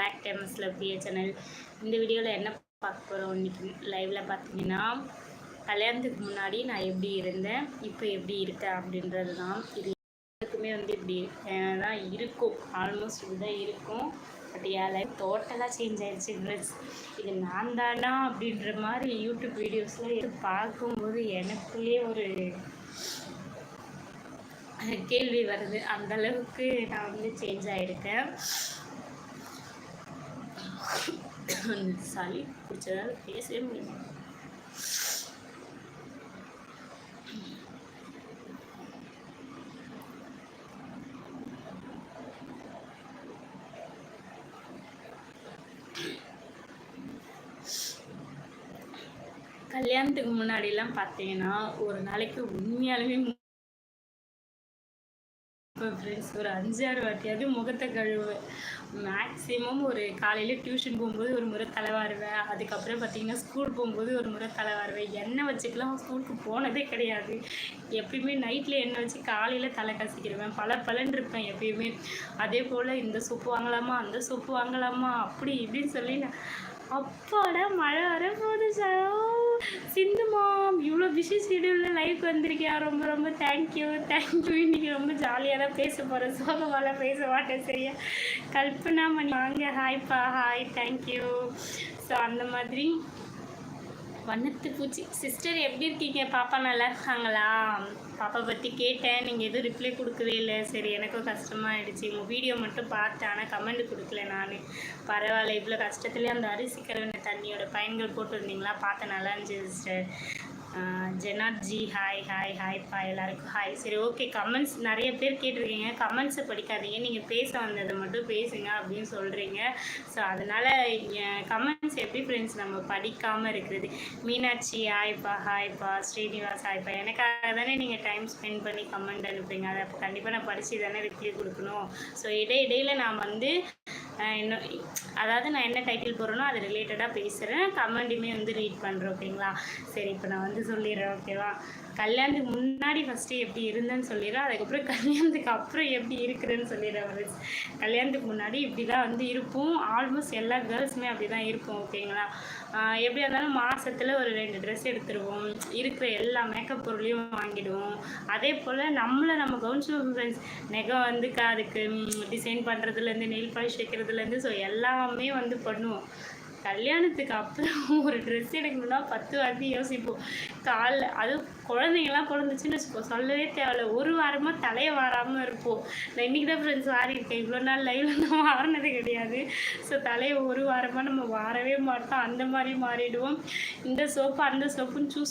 Back டைம்ஸில் BA channel இந்த வீடியோவில் என்ன பார்க்க போகிறோம் இன்னைக்கு லைவில் பார்த்தீங்கன்னா கல்யாணத்துக்கு முன்னாடி நான் எப்படி இருந்தேன் இப்போ எப்படி இருக்கேன் அப்படின்றது தான். இது எல்லாருக்குமே வந்து இப்படி தான் இருக்கும். ஆல்மோஸ்ட் இப்படி தான் இருக்கும். பட் என் லைஃப் டோட்டலாக சேஞ்ச் ஆயிடுச்சு ஃப்ரெண்ட்ஸ் இது நான் தானா அப்படின்ற மாதிரி யூடியூப் வீடியோஸ்லாம் எடுத்து பார்க்கும்போது எனக்குள்ளே ஒரு கேள்வி வருது. அந்த அளவுக்கு நான் வந்து சேஞ்ச் ஆகிருக்கேன் சளி பிடிச்சதால பேசவே முடியும் கல்யாணத்துக்கு முன்னாடிலாம் பார்த்தீங்கன்னா ஒரு நாளைக்கு உண்மையாலுமே ஃப்ரெண்ட்ஸ் ஒரு அஞ்சாறு வாட்டியாவது முகத்தை கழுவுவேன். மேக்ஸிமம் ஒரு காலையில் டியூஷன் போகும்போது ஒரு முறை தலைவாருவேன் அதுக்கப்புறம் பார்த்தீங்கன்னா ஸ்கூல் போகும்போது ஒரு முறை தலைவாருவேன் எண்ணெய் வச்சுக்கலாம் ஸ்கூலுக்கு போனதே கிடையாது. எப்பயுமே நைட்டில் எண்ணெய் வச்சு காலையில் தலை கசிக்கிடுவேன் பல பலன் இருப்பேன் எப்பயுமே. அதே போல் இந்த சோப்பு வாங்கலாமா அந்த சோப்பு வாங்கலாமா அப்படி இப்படின்னு சொல்லி நான் அப்பாடா மழை வரப்போகுது சார் சிந்துமாம் இவ்வளோ பிஸி ஷெடியூலில் லைஃப் வந்திருக்கியா? ரொம்ப ரொம்ப தேங்க்யூ தேங்க்யூ இன்றைக்கி ரொம்ப ஜாலியாக தான் பேச போகிறேன் சோகமாலாம் பேச மாட்டேன் சரியா? கல்பனா மணி வாங்க ஹாய்ப்பா ஹாய் தேங்க்யூ ஸோ அந்த மாதிரி. வண்ணத்து பூச்சி. சிஸ்டர் எப்படி இருக்கீங்க? பாப்பா நல்லா இருக்காங்களா? பாப்பா பற்றி கேட்டேன். நீங்கள் எதுவும் ரிப்ளை கொடுக்கவே இல்லை. சரி எனக்கும் கஷ்டமாயிடுச்சு. உங்கள் வீடியோ மட்டும் பார்த்தேன். ஆனால் கமெண்ட் கொடுக்கல நான். பரவாயில்ல இவ்வளோ கஷ்டத்துலேயே அந்த அரிசி கரவணை தண்ணியோட பயன்கள் போட்டுருந்தீங்களா? பார்த்தேன் நல்லா இருந்துச்சு சிஸ்டர் ஜெனாட்ஜி ஹாய் ஹாய் ஹாய்ப்பா எல்லாருக்கும் ஹாய் சரி ஓகே கமெண்ட்ஸ் நிறைய பேர் கேட்டிருக்கீங்க. கமெண்ட்ஸை படிக்காதீங்க. நீங்கள் பேச வந்ததை மட்டும் பேசுங்க அப்படின்னு சொல்கிறீங்க ஸோ அதனால் கமெண்ட்ஸ் எப்படி ஃப்ரெண்ட்ஸ் நம்ம படிக்காமல் இருக்கிறது? மீனாட்சி ஹாய்ப்பா ஹாய்ப்பா ஸ்ரீனிவாஸ் ஹாய்ப்பா எனக்காக தானே நீங்கள் டைம் ஸ்பெண்ட் பண்ணி கமெண்ட் அனுப்புறீங்க. அதை அப்போ கண்டிப்பாக நான் படித்து தானே ரிப்ளை கொடுக்கணும். ஸோ இடையிடையில் நான் வந்து இன்னும் அதாவது நான் என்ன டைட்டில் போடுறேனோ அது ரிலேட்டடாக பேசுகிறேன் கமெண்ட்டுமே வந்து ரீட் பண்ணுறேன் ஓகேங்களா சரி இப்போ நான் வந்து சொல்லிடுறேன் ஓகேவா கல்யாணத்துக்கு முன்னாடி ஃபஸ்ட்டு எப்படி இருந்தேன்னு சொல்லிடுறேன். அதுக்கப்புறம் கல்யாணத்துக்கு அப்புறம் எப்படி இருக்கிறேன்னு சொல்லிடுறேன் கல்யாணத்துக்கு முன்னாடி இப்படி தான் வந்து இருப்போம். ஆல்மோஸ்ட் எல்லா கேர்ள்ஸுமே அப்படி தான் இருப்போம் ஓகேங்களா எப்படியா இருந்தாலும் மாதத்தில் ஒரு ரெண்டு ட்ரெஸ் எடுத்துருவோம். இருக்கிற எல்லா மேக்கப் பொருளையும் வாங்கிடுவோம். அதே போல் நம்மளை நம்ம கவனிச்சுவோம் ஃப்ரெண்ட்ஸ் நெகம் வந்து அதுக்கு டிசைன் பண்ணுறதுலேருந்து நெயில் பாலிஷ் வைக்கிறதுலேருந்து ஸோ எல்லாமே வந்து பண்ணுவோம். கல்யாணத்துக்கு அப்புறம் ஒரு ட்ரெஸ் எடுக்கணும்னா பத்து வாட்டி யோசிப்போம். காலைல அதுவும் குழந்தைங்கலாம் பிறந்துச்சுன்னு வச்சுக்கோ சொல்லவே தேவையில்ல. ஒரு வாரமாக தலையை வாராமல் இருப்போம். நான் இன்றைக்கி தான் ஃப்ரெண்ட்ஸ் வாரி இருக்கேன் இவ்வளோ நாள் லைவில் நான் வாரினது கிடையாது. ஸோ தலையை ஒரு வாரமாக நம்ம வாரவே மாட்டோம். அந்த மாதிரி மாறிடுவோம். இந்த சோப்பு அந்த சோப்புன்னு சூஸ்